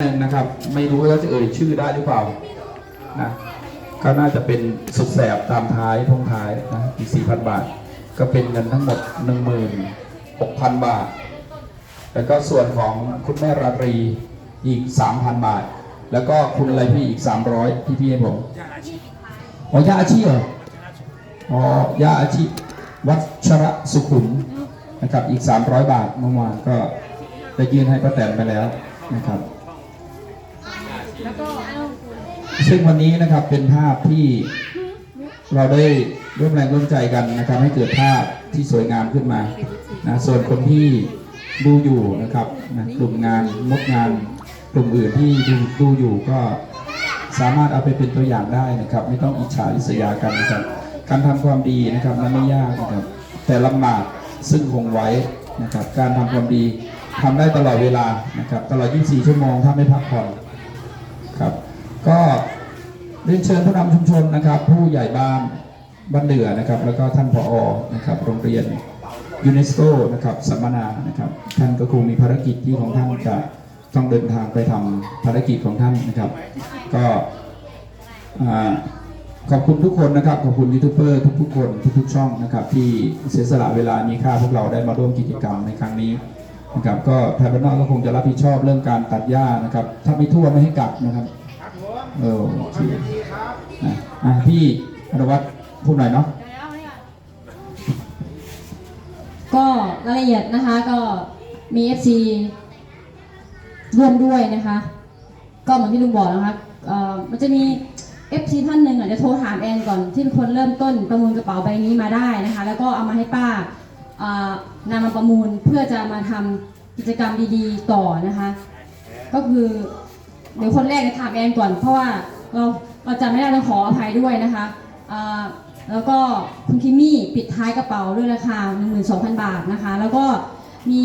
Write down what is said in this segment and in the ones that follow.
หนึ่งนะครับไม่รู้ว่าจะเอ่ยชื่อได้หรือเปล่านะก็น่าจะเป็นสุดแสบตามท้ายทงท้ายนะอีก 4,000 บาท ก็เป็นเงินทั้งหมด 16,000 บาท แล้วก็ส่วนของคุณแม่ราตรีอีก 3,000 บาท แล้วก็คุณอะไรพี่อีก 300 พี่พี่ให้ผมอ๋อยาอาชีพเหรออ๋อยาอาชีพวัชระสุขุมนะครับอีก 300 บาทเมื่อวานก็ได้ยื่นให้ป้าแตนไปแล้วนะครับ ซึ่งวันนี้นะครับเป็นภาพที่เราได้ร่วมแรงร่วมใจกันนะครับ ให้เกิดภาพที่สวยงามขึ้นมานะส่วนคนที่ดูอยู่นะครับนะกลุ่มงานมดงานกลุ่มอื่นที่ดูดูอยู่ก็สามารถเอาไปเป็นตัวอย่างได้นะครับ ไม่ต้องอิจฉาริษยากันนะครับ การทำความดีนะครับมันไม่ยากนะครับ แต่ลำบากซึ่งคงไว้นะครับ การทำความดีทำได้ตลอดเวลานะครับ ตลอด 24 ชั่วโมงถ้าไม่พักผ่อนครับ ก็ เรียนเชิญผู้นำชุมชนนะครับ ผู้ใหญ่บ้านบ้านเดือนะครับ แล้วก็ท่านผอนะครับ โรงเรียนยูเนสโกนะครับสัมมนานะครับ ท่านก็คงมีภารกิจที่ของท่านจะต้องเดินทางไปทำภารกิจของท่านนะครับ ก็ขอบคุณทุกคนนะครับ ขอบคุณยูทูบเบอร์ทุกๆคนทุกๆช่องนะครับ ที่เสียสละเวลามีค่าพวกเราได้มาร่วมกิจกรรมในครั้งนี้นะครับ ก็ไทยบ้านนอกก็คงจะรับผิดชอบเรื่องการตัดหญ้านะครับ ถ้าไม่ทั่วไม่ให้กัดนะครับเออโอะพี่อนุวัฒน์พูดหน่อยเนาะก็รายละเอียดนะคะก็มี FC ร่วมด้วยนะคะ ก็เหมือนที่ลุงบอกนะคะเอ่อมันจะมี FC ท่านหนึ่งอะจะโทรถามแอนก่อนที่เป็นคนเริ่มต้นประมูลกระเป๋าใบนี้มาได้นะคะ แล้วก็เอามาให้ป้าเอ่อนำมาประมูลเพื่อจะมาทำกิจกรรมดีๆต่อนะคะ ก็คือเดี๋ยวคนแรกจะถามแอนก่อน เพราะว่าเรา เราจำไม่ได้ต้องขออภัยด้วยนะคะอ่าแล้วก็คุณคิมมี่ปิดท้ายกระเป๋าด้วยราคา 12,000 บาทนะคะ แล้วก็มี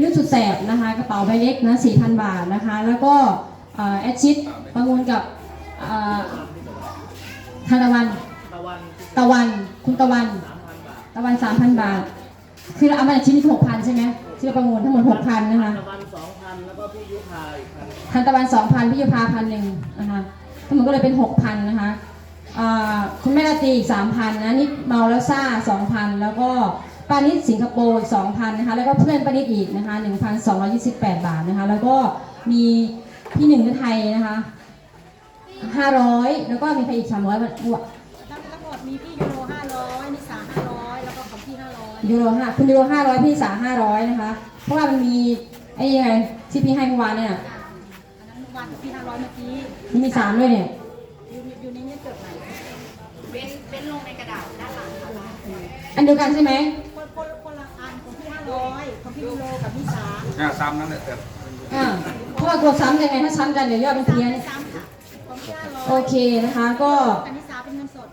รุ่นสุดแสบนะคะ กระเป๋าใบเล็กนะ4,000 บาทนะคะ แล้วก็อ่าแอดชิดประมูลกับอ่าทานตะวันตะวันตะวันคุณตะวันสามพันบาทตะวัน 3,000 บาท คือเราเอามาจากชิ้นที่6,000 ใช่ไหมที่เราประมูลทั้งหมด 6,000 นะคะตะวันสองพันแล้วก็พี่ยุพาอีกพันทันตะวันสองพันพี่ยุพาพันหนึ่งนะคะ ทั้งหมดก็เลยเป็นหกพันนะคะอ่าคุณแม่ราตรีอีกสามพันนะนิดเมาแล้วซ่าสองพันแล้วก็ปานิดสิงคโปร์อีกสองพันนะคะแล้วก็เพื่อนปานิดอีกนะคะหนึ่งพันสองร้อยยี่สิบแปดบาทนะคะแล้วก็มีพี่หนึ่งไทยนะคะห้าร้อยแล้วก็มีใครอีกสามร้อยทั้งทั้งหมดมีพี่ยูโร500นิสา500แล้วก็ของพี่500ยูโรห้าคุณยูโรห้าร้อยพี่สาห้าร้อยนะคะเพราะว่ามันมีไอ้ยังไงที่พี่ให้เมื่อวานเนี่ย อันนั้นเมื่อวานกับพี่500เมื่อกี้มันมีสามด้วยเนี่ยอยู่อยู่ในนี้เกิดใหม่เป็นเป็นลงในกระดาษด้านหลังค่ะอันเดียวกันใช่ไหมคนคนคนละอันของพี่500ของพี่ยูโรกับพี่สาอ่าซ้ำนั่นแหละแต่อ่าเพราะว่ากลัวซ้ำยังไงถ้าซ้ำกันเดี๋ยวยอดมันเพี้ยนซ้ำค่ะของพี่โอเคนะคะก็500อันนี้สาเป็นเงินสด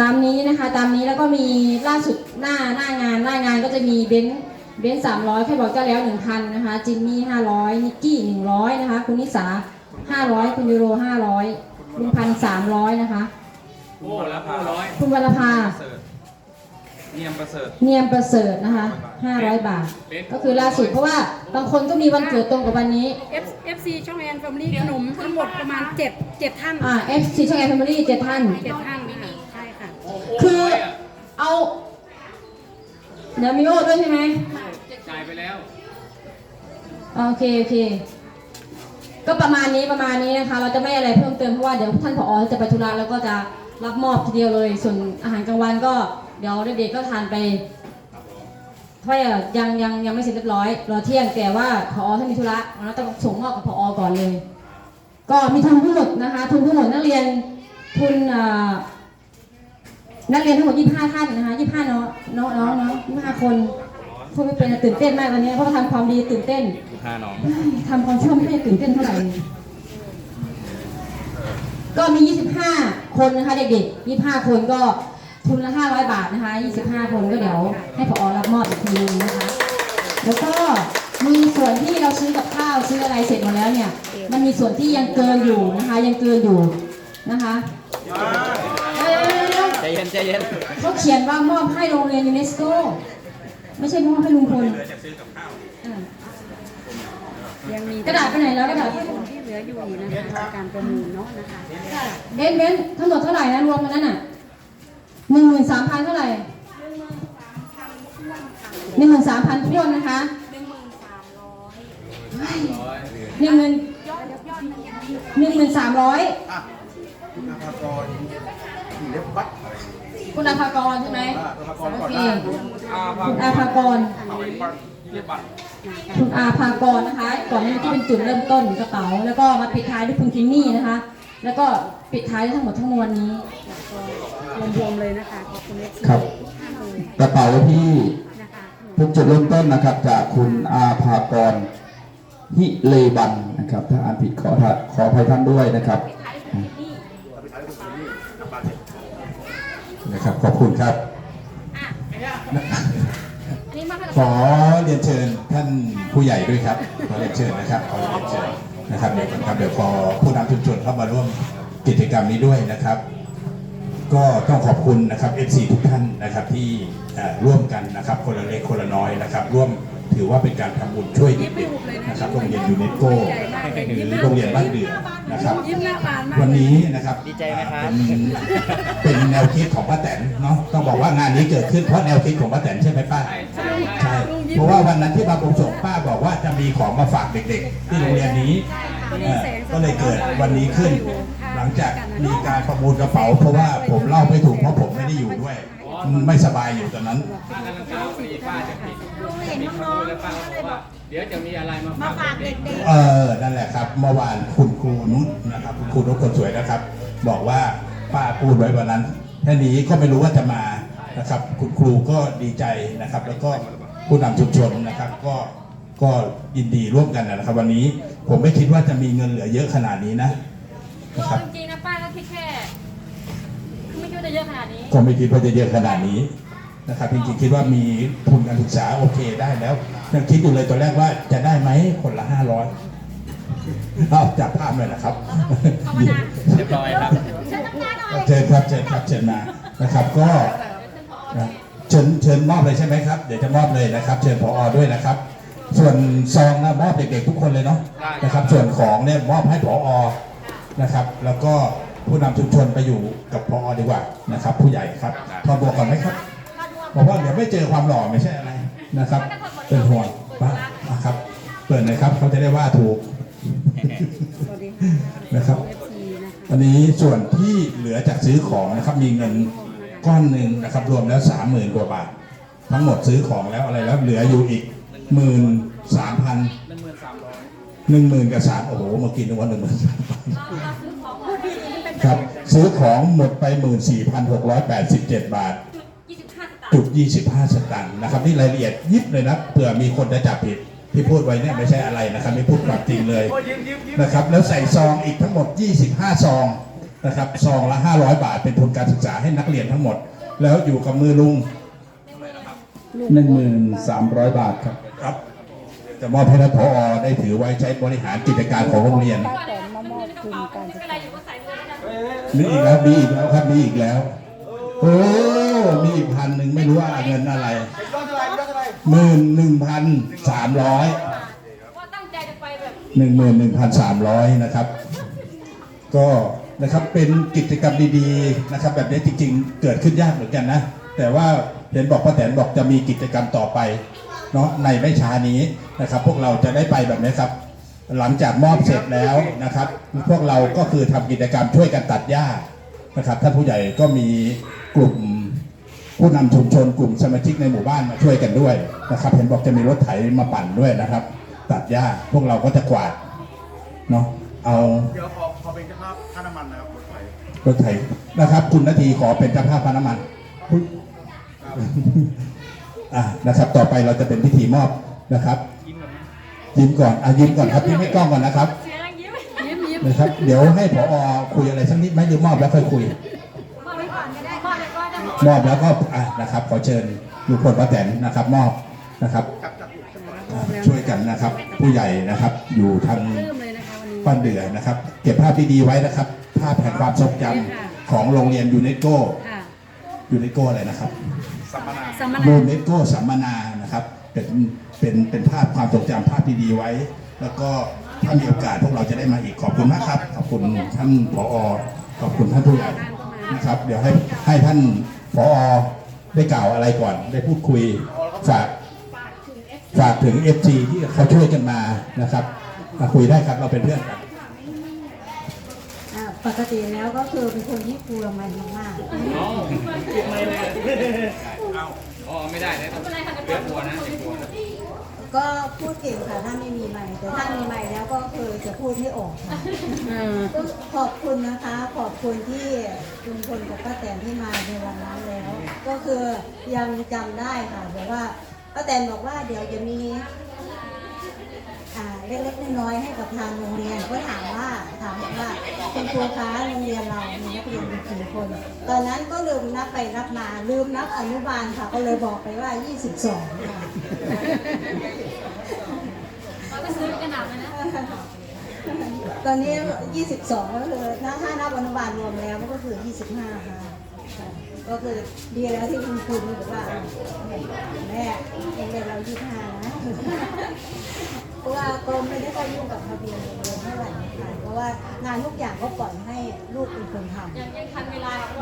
ตามนี้นะคะตามนี้แล้วก็มีล่าสุดหน้าหน้างานหน้างานก็จะมีเบนซ์ เบนซ์สามร้อยแค่บอกเจ้าแล้วหนึ่งพันนะคะจิมมี่ห้าร้อยนิกกี้หนึ่งร้อยนะคะ คุณนิสาห้าร้อยคุณยูโรห้าร้อยคุณพันสามร้อยนะคะ โอ้แล้วห้าร้อยคุณวรภาเสิร์ฟเนียมประเสริฐเนียมประเสริฐนะคะห้าร้อยบาท ก็คือล่าสุดเพราะว่าบางคนก็มีวันเกิดตรงกับวันนี้ F FC ช่องแอนแฟมิลี่ขนมทั้งหมดประมาณ7 7ท่านอ่าเอฟซีช่องแอนแฟมิลี่เจ็ดท่านเจ็ดท่านค่ะใช่ค่ะ คือเอาเดี๋ยวมีโอ้ด้วยใช่ไหม จ่ายไปแล้ว โอเคโอเค ก็ประมาณนี้ประมาณนี้นะคะ เราจะไม่อะไรเพิ่มเติมเพราะว่าเดี๋ยวท่านผอจะไปธุระแล้วก็จะรับมอบทีเดียวเลย ส่วนอาหารกลางวันก็เดี๋ยวเด็กๆก็ทานไปเพราะยังยังยังไม่เสร็จเรียบร้อยรอเที่ยงแต่ว่าผอถ้ามีธุระเราต้องส่งมอบกับผอก่อนเลย ก็มีทุนทั้งหมดนะคะทุนทั้งหมดนักเรียนทุนนักเรียนทั้งหมด 25 ท่านนะคะ25น้องน้องน้องน้อง25คน พูดไม่เป็นอะตื่นเต้นมากตอนนี้เพราะว่าทำความดีตื่นเต้นห้าน้องทำความชั่วไม่ได้ตื่นเต้นเท่าไหร่ ก็มี 25 คนนะคะเด็กๆ25 คนก็ทุนละ 500 บาทนะคะ 25 คนก็เดี๋ยวให้ผอรับมอบอีกทีนึงนะคะ แล้วก็มีส่วนที่เราซื้อกับข้าวซื้ออะไรเสร็จหมดแล้วเนี่ย มันมีส่วนที่ยังเกินอยู่นะคะ ยังเกินอยู่นะคะเอ้ยใจเย็นใจเย็นเขาเขียนว่ามอบให้โรงเรียนยูเนสโก ไม่ใช่มอบให้ลุงพลอ่ายังมีกระดาษไปไหนแล้วกระดาษของพี่เหลืลืออยู่นะคะการประมูลเนาะนะคะเบนเบนทั้งหมดเท่าไหร่นะรวมกันนั้นอะหนึ่งหมื่นสามพันเท่าไหร่หนึ่งหมื่นสามพันทวนนะคะหนึ่งหมื่นสามร้อยร้อยหนึ่งหมื่นยอดยอดมันยั งมีหนึ่งหมื่นสามร้อยนภากรขี่เล็บบัตรอะไรคุณอาภากรใช่ไหมนภากรโอก่อนเคได้อาภาคุณอาภากรเรียบบัตรคุณอาภากรนะคะ ก่อนหน้านี้ที่เป็นจุดเริ่มต้นกระเป๋า แล้วก็มาปิดท้ายด้วยคุณคิมมี่นะคะ แล้วก็ปิดท้ายด้วยทั้งหมดทั้งมวลนี้ รวมๆเลยนะคะ ขอบคุณเอฟซีครับทุกท่านเลยกระเป๋าที่นะคะทุกจุดเริ่มต้นนะครับ จากคุณอาภากร ฮิเลบันนะครับ ถ้าอ่านผิดขอทขออภัยท่านด้วยนะครับ นะครับ ขอบคุณครับอันนี้มาให้เราขอเรียนเชิญท่านผู้ใหญ่ด้วยครับ ขอเรียนเชิญนะครับขอเรียนเชิญนะครับเดี๋ยวครับเดี๋ยวขอผู้นำชุมชนเข้ามาร่วมกิจกรรมนี้ด้วยนะครับ ก็ต้องขอบคุณนะครับ FC ทุกท่านนะครับที่เอ่อร่วมกันนะครับคนละเล็กคนละน้อยนะครับ ร่วม ถือว่าเป็นการทำบุญช่วยเด็กๆนะครับโรงเรียนยูเนสโกหรือโรงเรียนบ้านเดือนะครับยิ้มหน้าบานมากวันนี้นะครับดีใจไหมครับเป็นเป็นแนวคิดของป้าแตนเนาะต้องบอกว่างานนี้เกิดขึ้นเพราะแนวคิดของป้าแตนใช่ไหมป้าใช่ใช่ใช่เพราะว่าวันนั้นที่มาผมส่งป้าบอกว่าจะมีของมาฝากเด็กๆ ที่โรงเรียนนี้เอ่อก็เลยเกิดวันนี้ขึ้น หลังจากมีการประมูลกระเป๋า เพราะว่าผมเล่าไม่ถูกเพราะผมไม่ได้อยู่ด้วย ไม่สบายอยู่ตอนนั้น ป้ากำลังกล่าวพอดีป้าจะปิดจะปิดประตูแล้วป้าก็บอกว่าเดี๋ยวจะมีอะไรมามาฝาฝากกเด็เด็กกเออ นั่นแหละครับ เมื่อวานคุณครูนุชนะครับคุณครูนุชคนสวยนะครับ บอกว่าป้าพูดไว้วันนั้นแค่นี้ก็ไม่รู้ว่าจะมานะครับ คุณครูก็ดีใจนะครับ แล้วก็ผู้นำชุมชนนะครับ ก็ก็ยินดีร่วมกันนะครับ วันนี้ผมไม่คิดว่าจะมีเงินเหลือเยอะขนาดนี้นะนะครับ จริงๆนะป้าก็คิดแค่คือไม่คิดว่าจะเยอะขนาดนี้ ก็ไม่คิดว่าจะเยอะขนาดนี้ นะครับจริงๆคิดว่ามีทุนการศึกษาโอเคได้แล้วยังคิดอยู่เลยตอนแรกว่าจะได้ไหมคนละห้าร้อยเอาจับภาพเลยนะครับเรียบร้อยครับเชิญครับเชิญครับเชิญมานะครับก็นะเชิญเชิญมอบเลยใช่ไหมครับ เดี๋ยวจะมอบเลยนะครับ เชิญผอด้วยนะครับ ส่วนซองนะมอบเด็กๆทุกคนเลยเนาะได้นะครับ ส่วนของเนี่ยมอบให้ผอนะครับ แล้วก็ผู้นำชุมชนไปอยู่กับผอดีกว่านะครับ ผู้ใหญ่ครับถอดบวกก่อนไหมครับ บอกว่าเดี๋ยวไม่เจอความหล่อไม่ใช่อะไรนะครับ เป็นห่วงป้านะครับ เปิดเลยครับเขาจะได้ว่าถูกสวัสดีค่ะนะครับเอฟซีนะคะอันนี้ส่วนที่เหลือจากซื้อของนะครับ มีเงินก้อนหนึ่งนะครับ รวมแล้วสามหมื่นกว่าบาท ทั้งหมดซื้อของแล้วอะไรแล้ว เหลืออยู่อีกหมื่นสามพันหนึ่งหมื่นสามร้อยหนึ่งหมื่นกับสามโอ้โหเมื่อกี้นึกว่าหนึ่งหมื่นสามครับ ซื้อของหมดไปหมื่นสี่พันหกร้อยแปดสิบเจ็ดบาท25สตางค์ จุดยี่สิบห้าสตางค์นะครับนี่รายละเอียดยิบเลยนะเผื่อมีคนจะจับผิดที่พูดไว้เนี่ยไม่ใช่อะไรนะครับไม่พูดความจริงเลยนะครับ แล้วใส่ซองอีกทั้งหมด 25 ซองนะครับซองละ 500 บาทเป็นทุนการศึกษาให้นักเรียนทั้งหมด แล้วอยู่กับมือลุง 1,300 บาทครับครับ จะมอบให้ท่านผอได้ถือไว้ใช้บริหารกิจการของโรงเรียนนมามอบทุนการศึกอะไรษาอยู่ก็ใส่เลยนะมีอีกแล้วมีอีกแล้วครับมีอีกแล้วโอ้ มีอีกพันหนึ่งไม่รู้ว่าเงินอะไรหมื่นหนึ่งพันสามร้อยว่าตั้งใจจะไปแบบหนึ่งหมื่นหนึ่งพันสามร้อยนะครับ ก็นะครับเป็นกิจกรรมดีๆนะครับ แบบนี้จริง ๆ เกิดขึ้นยากเหมือนกันนะ แต่ว่าเห็นบอกป้าแตนบอกจะมีกิจกรรมต่อไปเนาะในไม่ช้านี้นะครับ พวกเราจะได้ไปแบบนี้ครับ หลังจากมอบเสร็จแล้วนะครับ พวกเราก็คือทำกิจกรรมช่วยกันตัดหญ้านะครับท่านผู้ใหญ่ก็มีกลุ่ม ผู้นำชุมชนกลุ่มสมาชิกในหมู่บ้านมาช่วยกันด้วยนะครับเห็นบอกจะมีรถไถมาปั่นด้วยนะครับ ตัดหญ้าพวกเราก็จะกวาดเนาะเอาเดี๋ยวขอขอเป็นเจ้าภาพค่าน้ำมันนะครับรถไฟรถไถนะครับ คุณนาทีขอเป็นเจ้าภาพพาน้ำมันอุ๊ยอะนะครับ ต่อไปเราจะเป็นพิธีมอบนะครับยิ้มก่อนอะยิ้มก่อนครับยิ้มให้กล้องก่อนนะครับเสียงยิ้มยิ้มยิ้มนะครับ เดี๋ยวให้ผอคุยอะไรสักนิดไหมหรือมอบแล้วค่อยคุย มอบแล้วก็อะนะครับขอเชิญลุงพลป้าแตนนะครับ มอบนะครับอะช่วยกันนะครับ ผู้ใหญ่นะครับอยู่ทางเริ่มเลยนะคะวันนี้ บ้านเดือนะครับ เก็บภาพดีๆไว้นะครับ ภาพแห่งความทรงจำของโรงเรียนยูเนสโกค่ะยูเนสโกอะไรนะครับ สัมมยูนาเนสโกสัมมนานะครับเป็นเป็นเป็นภาพความทรงจำภาพดีๆไว้ แล้วก็ถ้ามีโอกาสพวกเราจะได้มาอีกขอบคุณมากครับ ขอบคุณท่านผอ ขอบคุณท่านผู้ใหญ่นะครับ เดี๋ยวให้ให้ท่าน ผอได้กล่าวอะไรก่อนได้พูดคุยฝากฝากถึง FG ที่เขาช่วยกันมานะครับมาคุยได้ครับเราเป็นเพื่อนกันอ่าปกติแล้วก็คือเป็นคนที่กลัวมันมากอ๋อเก็บไม่เลยอ๋อไม่ได้นะต้องเลือกหัวนะเก็บหัวนะๆ ก็พูดเก่งค่ะถ้าไม่มีไมค์แต่ถ้ามีไมค์แล้วก็คือจะพูดไม่ออกค่ะก็ขอบคุณนะคะ ขอบคุณที่คุณพลกับป้าแตนที่มาในวันนั้นแล้ว ก็คือยังจำได้ค่ะแบบว่าป้าแตนบอกว่าเดี๋ยวจะมีอ่า เล็กๆน้อยๆให้กับทางโรงเรียนก็ถามว่าถามว่าคุณครูคะโรงเรียนเรามีนักเรียนกี่คน ตอนนั้นก็ลืมนับไปนับมาลืมนับอนุบาลค่ะก็เลยบอกไปว่า 22 ค่ะเราก็ซื้อกันหนักเลยนะตอนนี้ 22 ก็คือถ้าถ้านับอนุบาลรวมแล้วก็คือ 25 ค่ะค่ะก็คือดีแล้วที่คุณครูบอกว่าแม่โรงเรียนเรา 25 นะ เพราะว่าก็ไม่ได้ค่อยยุ่งกับทะเบียนเรียนเท่าไหร่ค่ะเพราะว่างานทุกอย่างก็ปล่อยให้ลูกเป็นคนทำ ยังยังทันเวลา